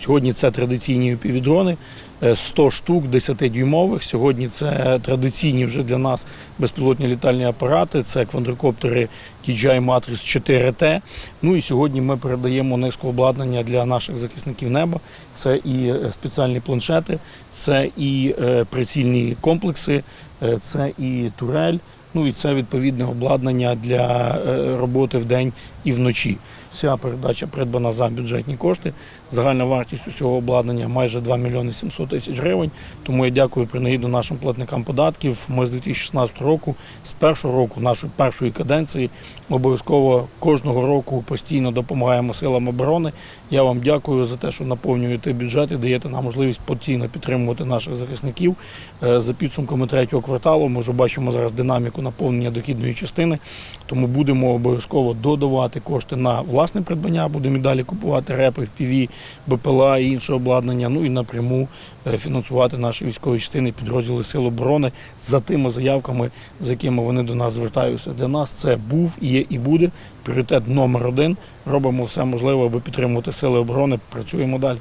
Сьогодні це традиційні півдрони, 100 штук 10-дюймових. Сьогодні це традиційні вже для нас безпілотні літальні апарати. Це квадрокоптери DJI Matrix 4T. Ну і сьогодні ми передаємо низку обладнання для наших захисників неба. Це і е, спеціальні планшети, це і е, прицільні комплекси, е, це і турель. Ну і це відповідне обладнання для е, роботи вдень і вночі. Вся передача придбана за бюджетні кошти. Загальна вартість усього обладнання майже 2 мільйони 700 тисяч гривень. Тому я дякую принагідно нашим платникам податків. Ми з 2016 року, з першого року нашої першої каденції, обов'язково кожного року постійно допомагаємо силам оборони. Я вам дякую за те, що наповнюєте бюджет і даєте нам можливість постійно підтримувати наших захисників. Е, За підсумками третього кварталу ми вже бачимо зараз динаміку наповнення дохідної частини. Тому будемо обов'язково додавати кошти на власне придбання. Будемо і далі купувати репи, впіві, БПЛА і інше обладнання. Ну і напряму е, фінансувати наші військові частини, підрозділи Сил оборони за тими заявками, з якими вони до нас звертаються. Для нас це був, є і буде пріоритет номер один. Робимо все можливе, аби підтримувати сили оборони. Працюємо далі.